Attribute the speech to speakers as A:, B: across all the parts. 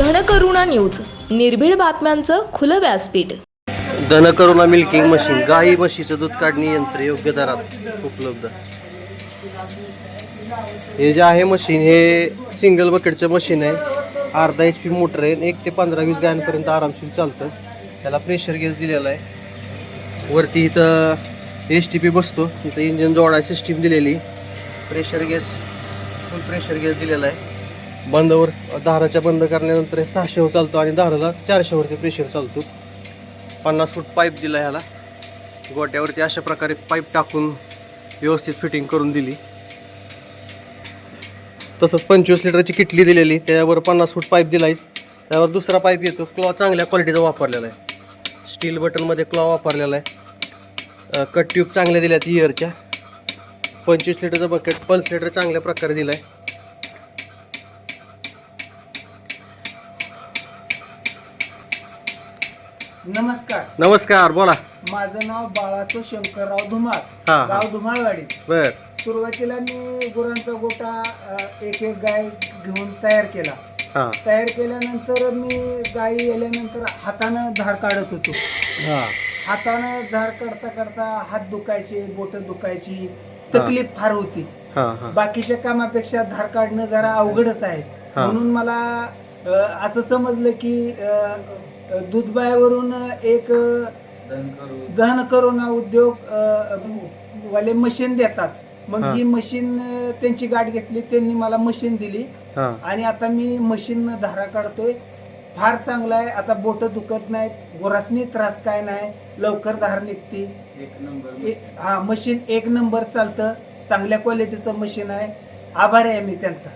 A: Dhankaruna news निर्भीड बातम्यांचं खुलं व्यासपीठ.
B: धनकरुणा मिल्किंग मशीन गाई म्हशीचं दूध काढणी यंत्र योग्य दरात उपलब्ध. हे जे आहे मशीन हे सिंगल बकेटचं मशीन आहे. अर्धा एच पी मोटर आहे. एक ते पंधरा वीस गायांपर्यंत आरामशीर चालतं. त्याला प्रेशर गेस दिलेला आहे. वरती इथं एच टी पी बसतो. इथं इंजिन जोडाय सिस्टीम दिलेली. Pressure gauge full pressure gauge दिलेला आहे. बंदवर दाराच्या बंद करण्यानंतर हे सहाशेवर चालतो आणि दाराला चारशेवरती प्रेशर चालतो. पन्नास फूट पाईप दिला ह्याला. गोट्यावरती अशा प्रकारे पाईप टाकून व्यवस्थित फिटिंग करून दिली. तसंच पंचवीस लिटरची किटली दिलेली. त्यावर पन्नास फूट पाईप दिलायच त्यावर दुसरा पाईप येतो. क्लॉ चांगल्या क्वालिटीचा वापरलेला आहे. स्टील बटनमध्ये क्लॉ वापरलेला आहे. कट ट्यूब चांगल्या दिल्या आहेत इयरच्या पंचवीस लिटरचं बकेट पल्स लिटर चांगल्या प्रकारे दिला आहे
C: नमस्कार.
B: नमस्कार बोला.
C: माझं नाव बाळाचो शंकरराव धुमाळ.
B: हा.
C: गाव धुमाळवाडी.
B: बर.
C: सुरुवातीला मी गुरांचा गोटा अ, एक एक गाय घेऊन तयार केला.
B: हां.
C: तयार केल्यानंतर मी गायी गेल्यानंतर हातानं धार काढत होतो.
B: हां.
C: हातानं धार काढता काढता हात दुखायचे बोट दुखायची तकलीफ फार होती.
B: हां हां.
C: बाकीच्या कामापेक्षा धार काढणं जरा अवघडच आहे.
B: हा.
C: म्हणून मला अ, असं समजलं की अ, दूधबायावरून एक दहन करोना उद्योग वाले मशीन देतात. मग
B: हा.
C: मशीन त्यांची गाठ घेतली त्यांनी मला मशीन दिली.
B: हां.
C: आणि आता मी मशीन धारा काढतोय. फार चांगला आहे. आता बोट दुखत नाहीत. गोरासनी त्रास काय नाही. लवकर धार निघते. हा मशीन एक नंबर चालतं. चांगल्या क्वालिटीचं मशीन आहे. आभारी आहे मी त्यांचा.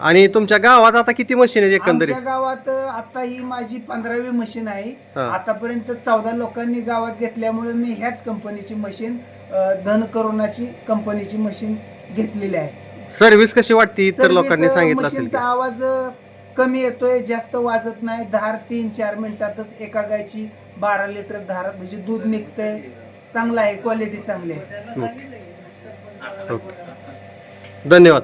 B: आणि तुमच्या गावात आता किती मशीन आहेत एकंदरीत?
C: आमच्या गावात आता ही माझी पंधरावी मशीन आहे.
B: हा.
C: आतापर्यंत चौदा लोकांनी गावात घेतल्यामुळे मी ह्याच कंपनीची मशीन धन करोनाची कंपनीची मशीन घेतलेली आहे.
B: सर्व्हिस कशी वाटते इतर
C: सर्विस,
B: लोकांनी
C: अ,
B: सांगितलं असेल
C: मशीनचा
B: की?
C: आवाज अ, कमी येतोय जास्त वाजत नाही. धार तीन चार मिनिटातच एका गायची बारा लिटर धार म्हणजे दूध निघतंय. चांगला आहे क्वालिटी चांगली आहे.
B: ओके. धन्यवाद.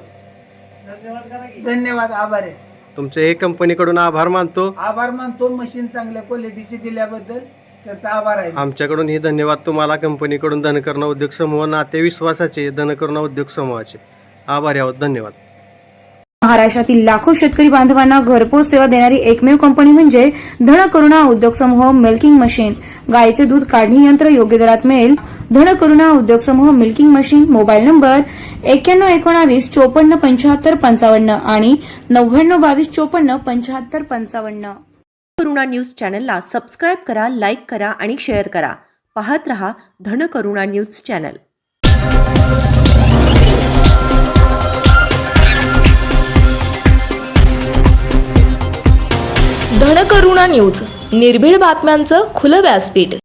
C: धन्यवाद आभार आहे.
B: तुमचे हे कंपनीकडून आभार मानतो.
C: आभार मानतो मशीन चांगल्या क्वालिटीची दिल्याबद्दल. त्याचा आभार आहे.
B: आमच्याकडून ही धन्यवाद तुम्हाला कंपनीकडून धनकरणा उद्योग समूह नाते विश्वासाचे धनकरणा उद्योग समूहाचे. आभार यावत धन्यवाद.
D: महाराष्ट्रातील लाखो शेतकरी बांधवांना घरपोच सेवा देणारी एकमेव कंपनी म्हणजे धन करुणा उद्योग समूह मिल्किंग मशीन. गायीचे दूध काढणी यंत्र योग्य दरात मिळेल धन करुणा उद्योग समूह मिल्किंग मशीन मोबाईल नंबर एक्क्याण्णव एकोणावीस चोपन्न पंच्याहत्तर पंचावन्न आणि नव्याण्णव बावीस चोपन्न पंच्याहत्तर पंचावन्न.
E: करुणा न्यूज चॅनलला सबस्क्राईब करा लाईक करा आणि शेअर करा. पाहत रहा Dhan Karuna news channel.
A: Dhankaruna news निर्भीड बातम्यांचं खुलं व्यासपीठ.